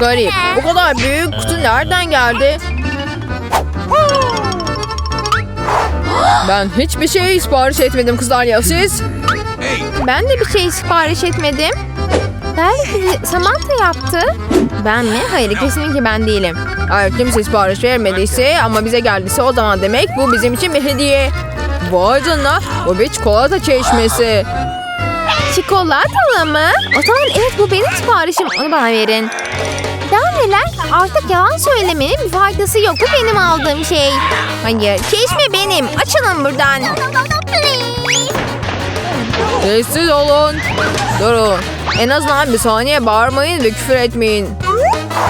garip. Bu kadar büyük kutu nereden geldi? Ben hiçbir şey sipariş etmedim kızlar ya siz? Ben de bir şey sipariş etmedim. Belki Samantha yaptı. Ben mi? Hayır kesinlikle ben değilim. Eğer kimse sipariş vermediyse ama bize geldiyse o zaman demek bu bizim için bir hediye. Vay canına bu bir çikolata çeşmesi. Çikolatalı mı? O zaman evet bu benim siparişim. Onu bana verin. Neler? Artık yalan söylemenin bir faydası yok. Benim aldığım şey. Hayır, çeşme benim. Açılın buradan. Sessiz olun. Durun. En azından bir saniye bağırmayın ve küfür etmeyin.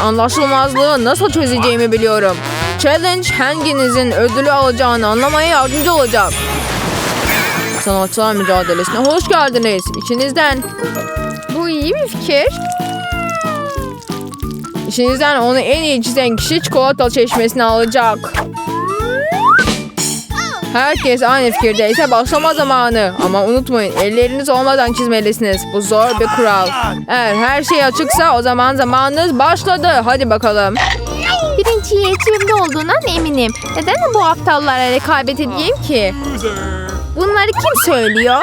Anlaşılmazlığı nasıl çözeceğimi biliyorum. Challenge hanginizin ödülü alacağını anlamaya yardımcı olacak. Sanatçılar mücadelesine hoş geldiniz. İçinizden, Bu iyi bir fikir. İçinizden onu en iyi çizen kişi çikolata çeşmesini alacak. Herkes aynı fikirdeyse başlama zamanı. Ama unutmayın elleriniz olmadan çizmelisiniz. Bu zor bir kural. Eğer her şey açıksa o zaman zamanınız başladı. Hadi bakalım. Birinci yetimde olduğundan eminim. Neden bu aptallara rekabet edeyim ki? Bunları kim söylüyor?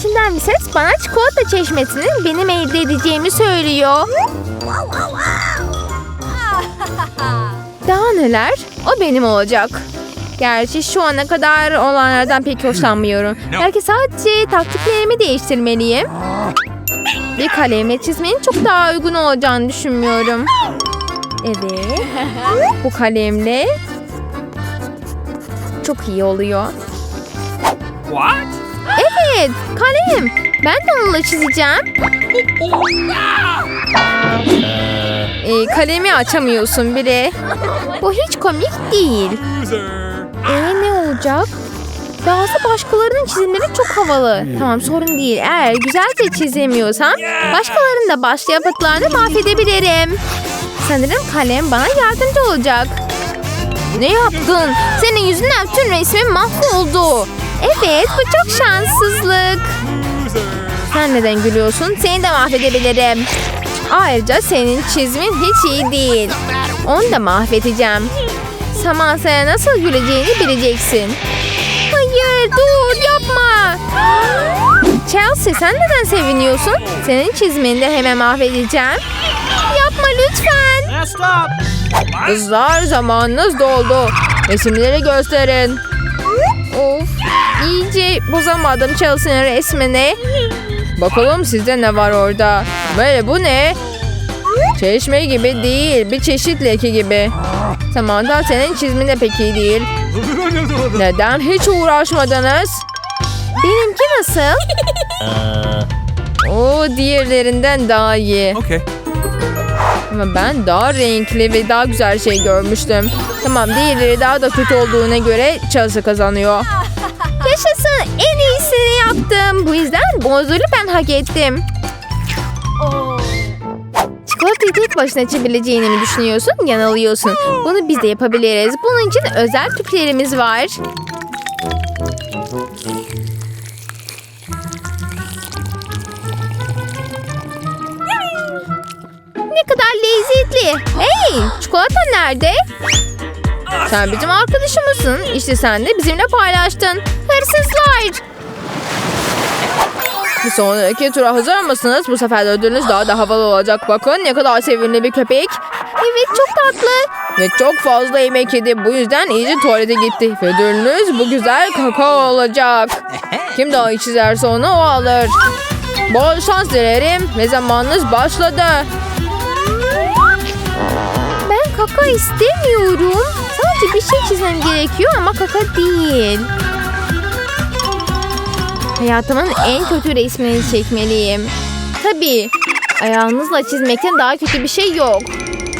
İçinden bir ses bana çikolata çeşmesinin benim elde edeceğimi söylüyor. Daha neler? O benim olacak. Gerçi şu ana kadar olanlardan pek hoşlanmıyorum. Belki sadece taktiklerimi değiştirmeliyim. Bir kalemle çizmenin çok daha uygun olacağını düşünmüyorum. Evet. Bu kalemle çok iyi oluyor. What? Evet, kalem. Ben de onunla çizeceğim. Ee, kalemi açamıyorsun bile. Bu hiç komik değil. Ee ne olacak? Bazı başkalarının çizimleri çok havalı. Tamam sorun değil. Eğer güzelce çizemiyorsam başkalarının da başka yapıtlarını mahvedebilirim. Sanırım kalem bana yardımcı olacak. Ne yaptın? Senin yüzünden tüm resmim mahvoldu. Evet bu çok şanssızlık. Sen neden gülüyorsun? Seni de mahvedebilirim. Ayrıca senin çizimin hiç iyi değil. Onu da mahvedeceğim. Samansa'ya nasıl güleceğini bileceksin. Hayır dur yapma. Chelsea sen neden seviniyorsun? Senin çizimini de hemen mahvedeceğim. Yapma lütfen. Kızlar zamanınız doldu. Resimleri gösterin. İyice bozamadım Chelsea'nin resmini. Bakalım sizde ne var orada. Böyle bu ne? Çeşme gibi değil. Bir çeşit leke gibi. Tamam da senin çizmin de pek iyi değil. Neden hiç uğraşmadınız? Benimki nasıl? O diğerlerinden daha iyi. Okay. Ama ben daha renkli ve daha güzel şey görmüştüm. Tamam diğerleri daha da kötü olduğuna göre Chelsea kazanıyor. Yaşasın en iyisini yaptım. Bu yüzden ödülü ben hak ettim. Çikolatayı tek başına içebileceğini mi düşünüyorsun? Yanılıyorsun. Bunu biz de yapabiliriz. Bunun için özel tüplerimiz var. Ne kadar lezzetli. Hey, çikolata nerede? Sen bizim arkadaşımızsın. İşte sen de bizimle paylaştın. Hırsızlar. Bir sonraki tura hazır mısınız? Bu sefer de ödülünüz daha da havalı olacak. Bakın ne kadar sevimli bir köpek. Evet çok tatlı. Ve çok fazla yemek yedi. Bu yüzden iyice tuvalete gitti. Ve ödülünüz bu güzel kakao olacak. Kim daha çizerse onu o alır. Bol şans dilerim ve zamanınız başladı. Ben kaka istemiyorum. Sadece bir şey çizmem gerekiyor ama kaka değil. Hayatımın en kötü resmini çekmeliyim. Tabii. Ayağınızla çizmekten daha kötü bir şey yok.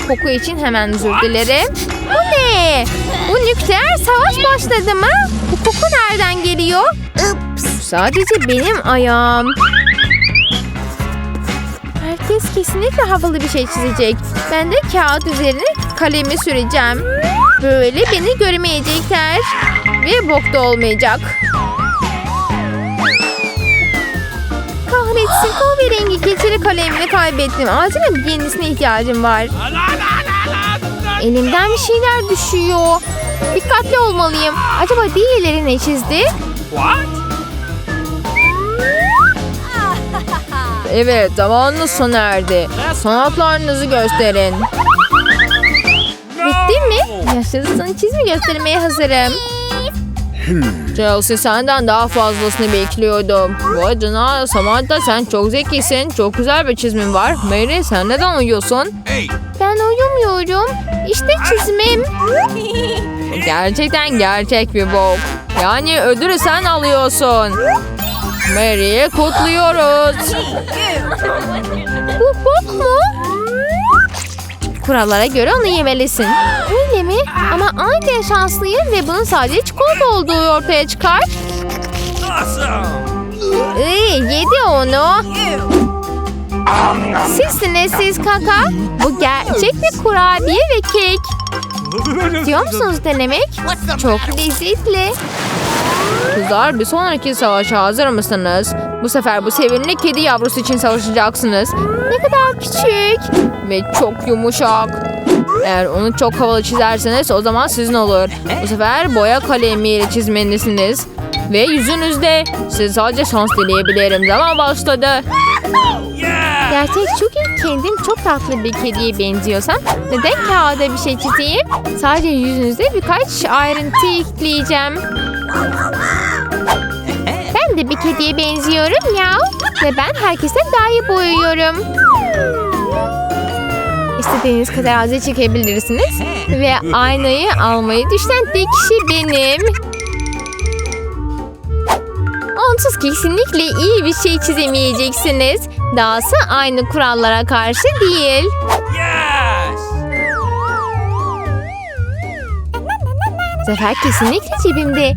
Koku için hemen özür dilerim. Bu ne? Bu nükleer savaş başladı mı? Bu koku nereden geliyor? Sadece benim ayağım. Herkes kesinlikle havalı bir şey çizecek. Ben de kağıt üzerine kalemi süreceğim. Böyle beni göremeyecekler. Ve bok da olmayacak. Kahretsin kahverengi keçeli kalemini kaybettim. Acilen bir yenisine ihtiyacım var. Elimden bir şeyler düşüyor. Dikkatli olmalıyım. Acaba diğerleri ne çizdi? Evet zamanınız sona erdi. Sanatlarınızı gösterin. Bitti mi? Yaşasın çizimi göstermeye hazırım. Chelsea senden daha fazlasını bekliyordum. Vay canına Samantha sen çok zekisin. Çok güzel bir çizmin var. Mary sen neden uyuyorsun? Ben uyumuyorum. İşte çizimim. Gerçekten gerçek bir bok. Yani ödülü sen alıyorsun. Mary'i kutluyoruz. Bu bok mu? Kurallara göre onu yemelisin. Öyle mi? Ama aynı şanslıyım ve bunun sadece çikolata olduğu ortaya çıkar. Iy, yedi onu. Sizsiniz siz kaka. Bu gerçek bir kurabiye ve kek. Diyor musunuz denemek? Çok lezzetli. Kızlar bir sonraki savaşa hazır mısınız? Bu sefer bu sevimli kedi yavrusu için savaşacaksınız. Ne kadar küçük. Ve çok yumuşak. Eğer onu çok havalı çizerseniz o zaman sizin olur. Bu sefer boya kalemiyle çizmelisiniz. Ve yüzünüzde. Size sadece şans dileyebilirim. Zaman başladı. Gerçek çünkü kendim çok tatlı bir kediye benziyorsam neden kağıda bir şey çizeyim? Sadece yüzünüzde birkaç ayrıntı ekleyeceğim. De bir kediye benziyorum ya. Ve ben herkesten daha iyi boyuyorum. İstediğiniz kadar ağzı çekebilirsiniz. Ve aynayı almayı düşünen tek kişi benim. Onsuz kesinlikle iyi bir şey çizemeyeceksiniz. Dahası aynı kurallara karşı değil. Zafer kesinlikle cebimde.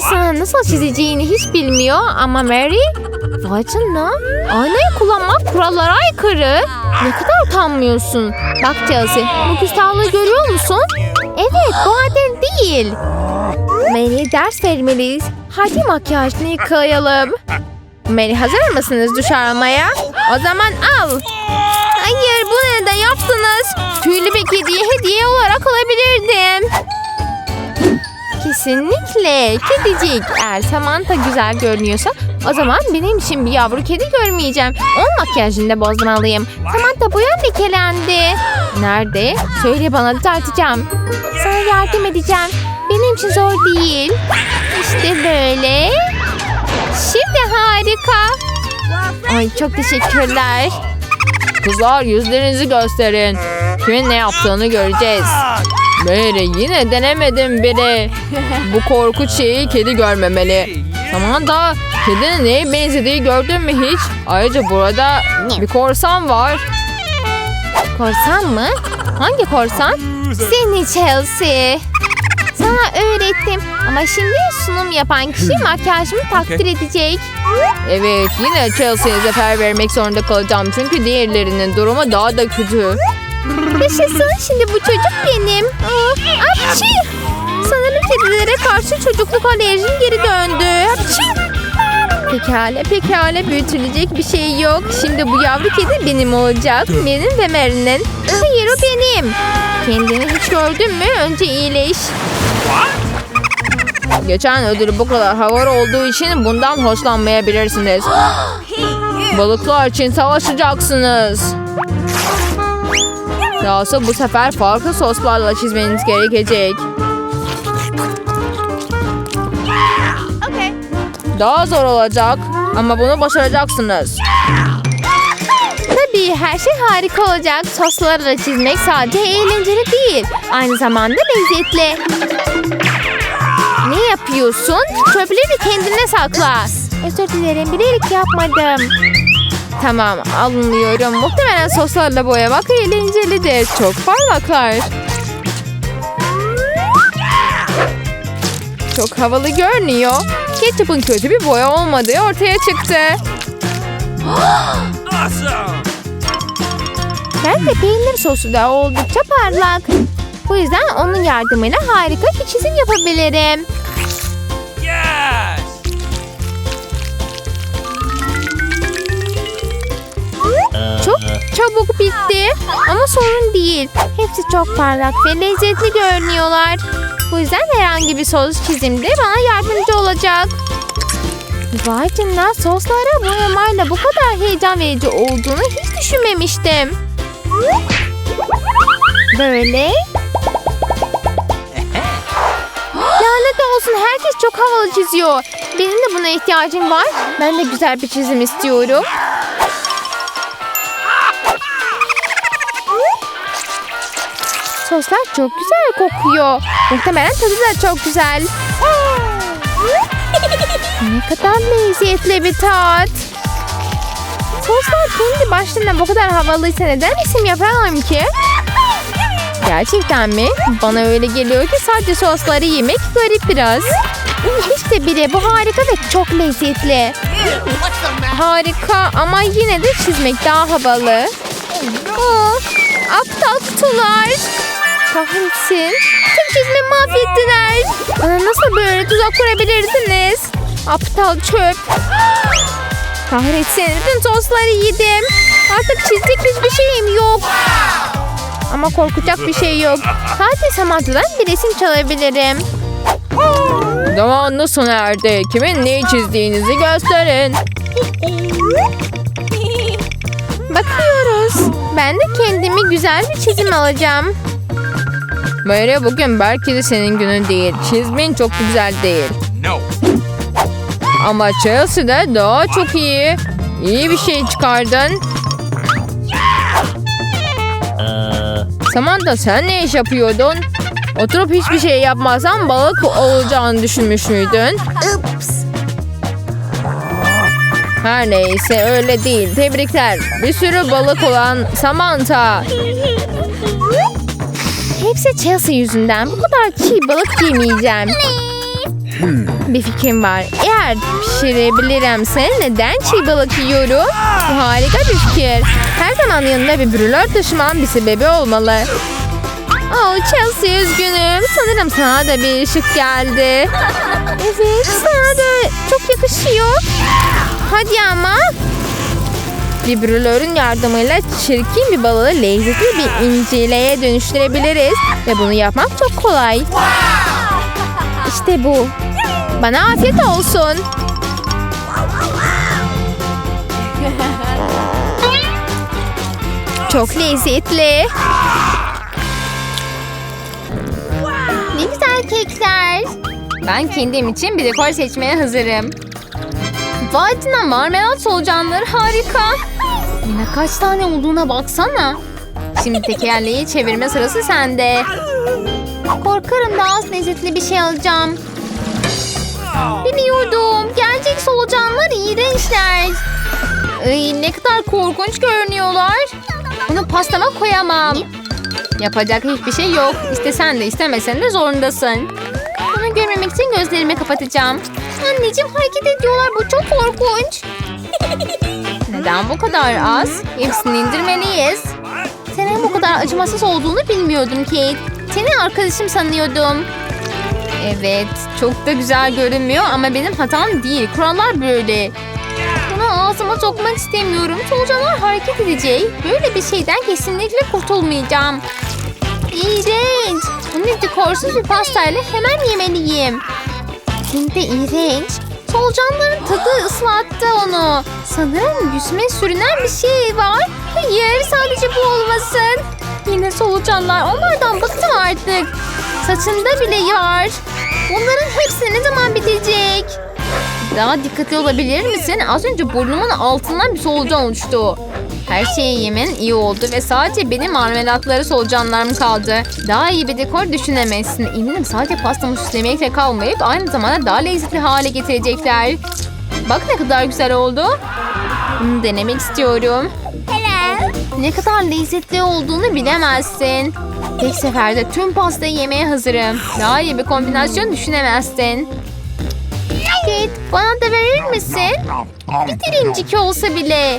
Chelsea nasıl çizeceğini hiç bilmiyor ama Mary... Vay canına. Aynayı kullanmak kurallara aykırı. Ne kadar utanmıyorsun. Bak Chelsea bu küstahlığı görüyor musun? Evet bu adil değil. Mary'e ders vermeliyiz. Hadi makyajını yıkayalım. Mary hazır mısınız duş almaya? O zaman al. Hayır bu neden yaptınız? Tüylü bir kediye hediye olarak alabilirdim. Kesinlikle kedicik. Eğer Samantha güzel görünüyorsa o zaman benim için bir yavru kedi görmeyeceğim. Onun makyajını da bozmalıyım. Samantha boyan lekelendi. Nerede? Söyle bana düzelteceğim. Sana yardım edeceğim. Benim için zor değil. İşte böyle. Şimdi harika. Ay çok teşekkürler. Kızlar yüzlerinizi gösterin. Kimin ne yaptığını göreceğiz. Mary yine denemedim bile. Bu korkunç şeyi kedi görmemeli. Tamam da kedinin neye benzediği gördün mü hiç? Ayrıca burada bir korsan var. Korsan mı? Hangi korsan? Seni Chelsea. Sana öğrettim ama şimdi sunum yapan kişi makyajımı takdir edecek. Evet yine Chelsea'ye zafer vermek zorunda kalacağım. Çünkü diğerlerinin durumu daha da kötü. Yaşasın şimdi bu çocuk benim. Apçı! Sanırım kedilere karşı çocukluk alerjim geri döndü. Apçı! Pekala pekala büyütülecek bir şey yok. Şimdi bu yavru kedi benim olacak. Benim ve Mary'nin. Hayır o benim. Kendini hiç gördün mü? Önce iyileş. Geçen ödülü bu kadar havalı olduğu için bundan hoşlanmayabilirsiniz. Balıklar için savaşacaksınız. Dahası bu sefer farklı soslarla çizmeniz gerekecek. Daha zor olacak ama bunu başaracaksınız. Tabii her şey harika olacak. Soslarla çizmek sadece eğlenceli değil. Aynı zamanda lezzetli. Ne yapıyorsun? Çöpleri kendine sakla. Özür dilerim bilerek yapmadım. Tamam anlıyorum. Muhtemelen soslarla boyamak eğlencelidir. Çok parlaklar. Çok havalı görünüyor. Ketçup'un kötü bir boya olmadığı ortaya çıktı. Ben de peynir sosu da oldukça parlak. Bu yüzden onun yardımıyla harika bir çizim yapabilirim. Çabuk bitti. Ama sorun değil. Hepsi çok parlak ve lezzetli görünüyorlar. Bu yüzden herhangi bir sos çizimde bana yardımcı olacak. Vay canına soslara boyamayla bu kadar heyecan verici olduğunu hiç düşünmemiştim. Böyle. Lanet olsun herkes çok havalı çiziyor. Benim de buna ihtiyacım var. Ben de güzel bir çizim istiyorum. Soslar çok güzel kokuyor. Muhtemelen tadı da çok güzel. ne kadar lezzetli bir tat. Soslar kendi başlarına bu kadar havalıysa neden isim yaparlar ki? Gerçekten mi? Bana öyle geliyor ki sadece sosları yemek garip biraz. İşte biri bu harika ve çok lezzetli. Harika ama yine de çizmek daha havalı. Aa, aptal kutular. Kahretsin. Tüm çizimi mahvettiler. Bana nasıl böyle tuzak kurabilirsiniz? Aptal çöp. Kahretsin. Bütün sosları yedim. Artık çizecek hiçbir şeyim yok. Ama korkacak bir şey yok. Sadece Samantha'dan bir resim çalabilirim. Zamanınız sona erdi. Kimin neyi çizdiğinizi gösterin. Bakıyoruz. Ben de kendimi güzel bir çizim alacağım. Mary bugün belki de senin günün değil. Çizmin çok güzel değil. No. Ama Chelsea'de daha çok iyi. İyi bir şey çıkardın. Samantha sen ne iş yapıyordun? Oturup hiçbir şey yapmazsan balık olacağını düşünmüş müydün? Her neyse öyle değil. Tebrikler. Bir sürü balık olan Samantha. Hepsi Chelsea yüzünden. Bu kadar çiğ balık yemeyeceğim. Bir fikrim var. Eğer pişirebiliremse neden çiğ balık yiyorum? Bu harika bir fikir. Her zaman yanında bir brülör taşıman bir sebebi olmalı. Oh Chelsea üzgünüm. Sanırım sana da bir ışık geldi. Evet sana da çok yakışıyor. Hadi ama. Bir brülörün yardımıyla çirkin bir balığı lezzetli bir incileye dönüştürebiliriz. Ve bunu yapmak çok kolay. İşte bu. Bana afiyet olsun. Çok lezzetli. Ne güzel kekler. Ben kendim için bir dekor seçmeye hazırım. Vay marmelat solucanları harika. Yine kaç tane olduğuna baksana. Şimdi tekerleği çevirme sırası sende. Korkarım daha az lezzetli bir şey alacağım. Biliyordum. Gerçek solucanlar iğrençler. Ay, ne kadar korkunç görünüyorlar. Bunu pastama koyamam. Yapacak hiçbir şey yok. İstesen de istemesen de zorundasın. Bunu görmemek için gözlerimi kapatacağım. Anneciğim hareket ediyorlar. Bu çok korkunç. Neden bu kadar az? Hepsini indirmeliyiz. Senin bu kadar acımasız olduğunu bilmiyordum Kate. Seni arkadaşım sanıyordum. Evet, çok da güzel görünmüyor ama benim hatam değil. Kurallar böyle. Bunu ağzıma sokmak istemiyorum. Solucanlar hareket edecek. Böyle bir şeyden kesinlikle kurtulmayacağım. İğrenç. Bunu dekorsuz bir pastayla hemen yemeliyim. De iğrenç. Solucanların tadı ıslattı onu. Sanırım yüzüme sürünen bir şey var. Hayır sadece bu olmasın. Yine solucanlar. Onlardan bıktım artık. Saçında bile var. Bunların hepsi ne zaman bitecek? Daha dikkatli olabilir misin? Az önce burnumun altından bir solucan uçtu. Her şeyi yemen iyi oldu ve sadece benim marmelatları solucanlarım kaldı. Daha iyi bir dekor düşünemezsin. Eminim sadece pastamı süslemekle kalmayıp aynı zamanda daha lezzetli hale getirecekler. Bak ne kadar güzel oldu. Bunu denemek istiyorum. Ne kadar lezzetli olduğunu bilemezsin. Tek seferde tüm pastayı yemeye hazırım. Daha iyi bir kombinasyon düşünemezsin. Kate bana da verir misin? Bir dilimcik olsa bile.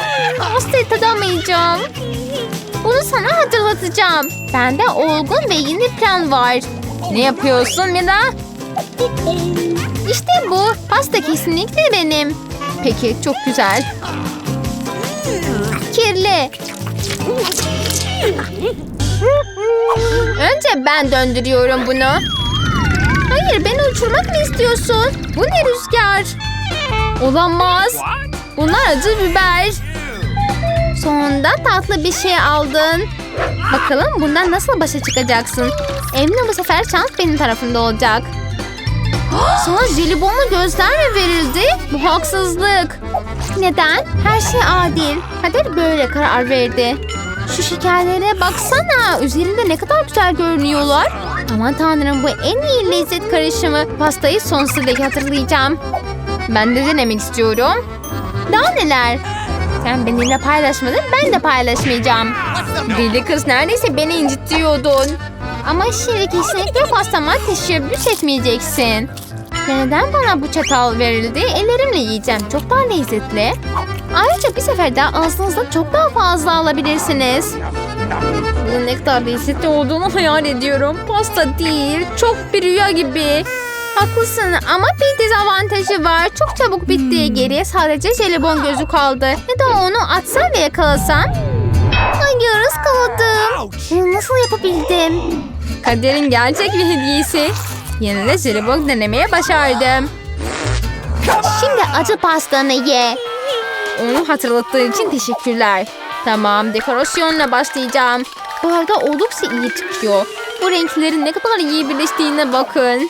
Hastayı tadamayacağım. Bunu sana hatırlatacağım. Bende olgun ve yeni plan var. Ne yapıyorsun Mina? İşte bu. Pasta kesinlikle benim. Peki çok güzel. Kirli. Önce ben döndürüyorum bunu. Hayır beni uçurmak mı istiyorsun? Bu ne rüzgar? Olamaz. Bunlar acı biber. Sonunda tatlı bir şey aldın. Bakalım bundan nasıl başa çıkacaksın? Eminim bu sefer şans benim tarafımda olacak. Sana jelibonlu gözler mi verildi? Bu haksızlık. Neden? Her şey adil. Kader böyle karar verdi. Şu şekerlere baksana. Üzerinde ne kadar güzel görünüyorlar. Aman tanrım bu en iyi lezzet karışımı. Pastayı sonsuza hatırlayacağım. Ben de denemek istiyorum. Daha neler? Sen benimle paylaşmadın, ben de paylaşmayacağım. Deli kız neredeyse beni incitiyordun. Ama şimdi kesinlikle pastama teşebbüs etmeyeceksin. Ve neden bana bu çatal verildi? Ellerimle yiyeceğim. Çok daha lezzetli. Ayrıca bir seferde ağzınızda çok daha fazla alabilirsiniz. Bunun ne kadar lezzetli olduğunu hayal ediyorum. Pasta değil, çok bir rüya gibi. Haklısın ama bir dezavantajı var. Çok çabuk bitti. Geriye sadece jelibon gözü kaldı. Ya da onu atsan ve yakalasan. Hayır ıskaladım. Bunu nasıl yapabildim? Kaderin gerçek bir hediyesi. Yine de jelibon denemeye başardım. Şimdi acı pastanı ye. Onu hatırlattığı için teşekkürler. Tamam dekorasyonla başlayacağım. Bu arada oldukça iyi çıkıyor. Bu renklerin ne kadar iyi birleştiğine bakın.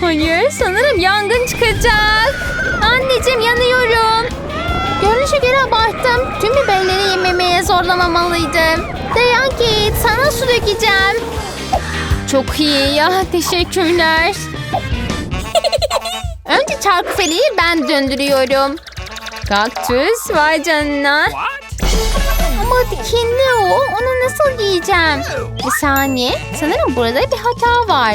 Hayır, sanırım yangın çıkacak. Anneciğim yanıyorum. Görünüşe göre abarttım. Tüm biberleri yememeye zorlamamalıydım. Dayan git, sana su dökeceğim. Çok iyi ya, teşekkürler. Önce çarkıfeliği ben döndürüyorum. Kaktüs, vay canına. Ama dikenli o. Onu nasıl giyeceğim? Bir saniye. Sanırım burada bir hata var.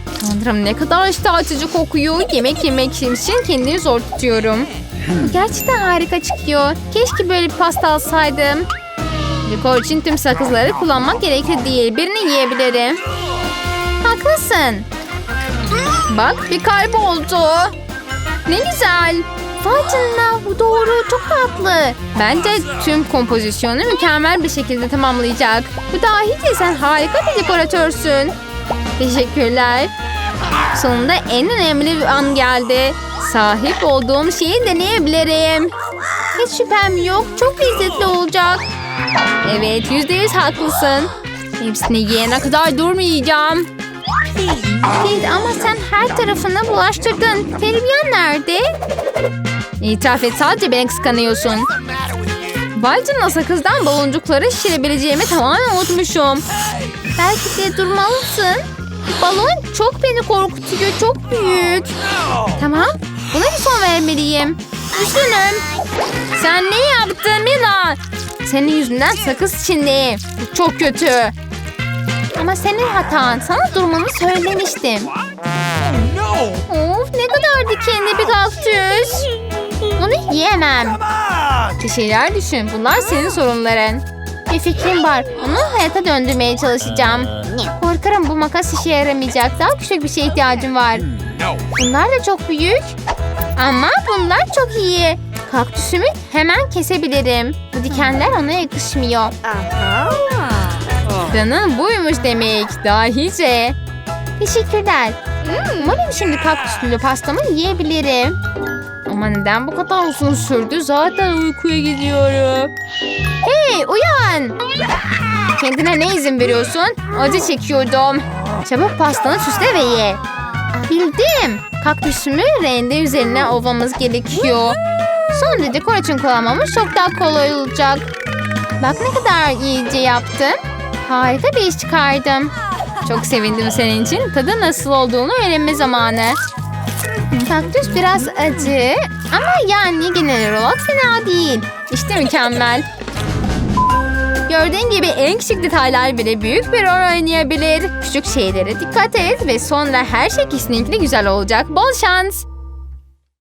Tanrım ne kadar iştah açıcı kokuyor. Yemek yemek için kendimi zor tutuyorum. Gerçekten harika çıkıyor. Keşke böyle bir pasta alsaydım. Dekor için tüm sakızları kullanmak gerekli değil. Birini yiyebilirim. Haklısın. Bak bir kalp oldu. Ne güzel. Canına bu doğru çok tatlı. Bence tüm kompozisyonu mükemmel bir şekilde tamamlayacak. Bu dahi sen harika bir dekoratörsün. Teşekkürler. Sonunda en önemli bir an geldi. Sahip olduğum şeyi deneyebilirim. Hiç şüphem yok. Çok lezzetli olacak. Evet yüzde yüz haklısın. Hepsini yiyene kadar durmayacağım. Değil ama sen her tarafını bulaştırdın. Terbiyen nerede? İtiraf et sadece beni kıskanıyorsun. Canına sakızdan baloncukları şişirebileceğimi tamamen unutmuşum. Belki de durmalısın. Balon çok beni korkutuyor. Çok büyük. Tamam. Buna bir son vermeliyim. Üzgünüm. Sen ne yaptın Mila? Senin yüzünden sakız içindeyim. Bu çok kötü. Ama senin hatan. Sana durmanı söylemiştim. Of ne kadar dikenli bir kaktüs. Onu yiyemem. Bir şeyler düşün. Bunlar senin sorunların. Bir fikrim var. Onu hayata döndürmeye çalışacağım. Korkarım bu makas işe yaramayacak. Daha küçük bir şeye ihtiyacım var. Bunlar da çok büyük. Ama bunlar çok iyi. Kaktüsümü hemen kesebilirim. Bu dikenler ona yakışmıyor. Planın buymuş demek. Dahice. Teşekkürler. Umarım şimdi kaktüslü pastamı yiyebilirim. Ama neden bu kadar uzun sürdü? Zaten uykuya gidiyorum. Hey uyan. Kendine ne izin veriyorsun? Acı çekiyordum. Çabuk pastanı süsle ve ye. Bildim. Kaktüsümü rende üzerine ovamız gerekiyor. Sonra dekor için kullanmamız çok daha kolay olacak. Bak ne kadar iyice yaptım. Harika bir iş çıkardım. Çok sevindim senin için. Tadı nasıl olduğunu öğrenme zamanı. Kaktüs biraz acı ama yani genel olarak fena değil. İşte mükemmel. Gördüğün gibi en küçük detaylar bile büyük bir rol oynayabilir. Küçük şeylere dikkat et ve sonra her şey kesinlikle güzel olacak. Bol şans.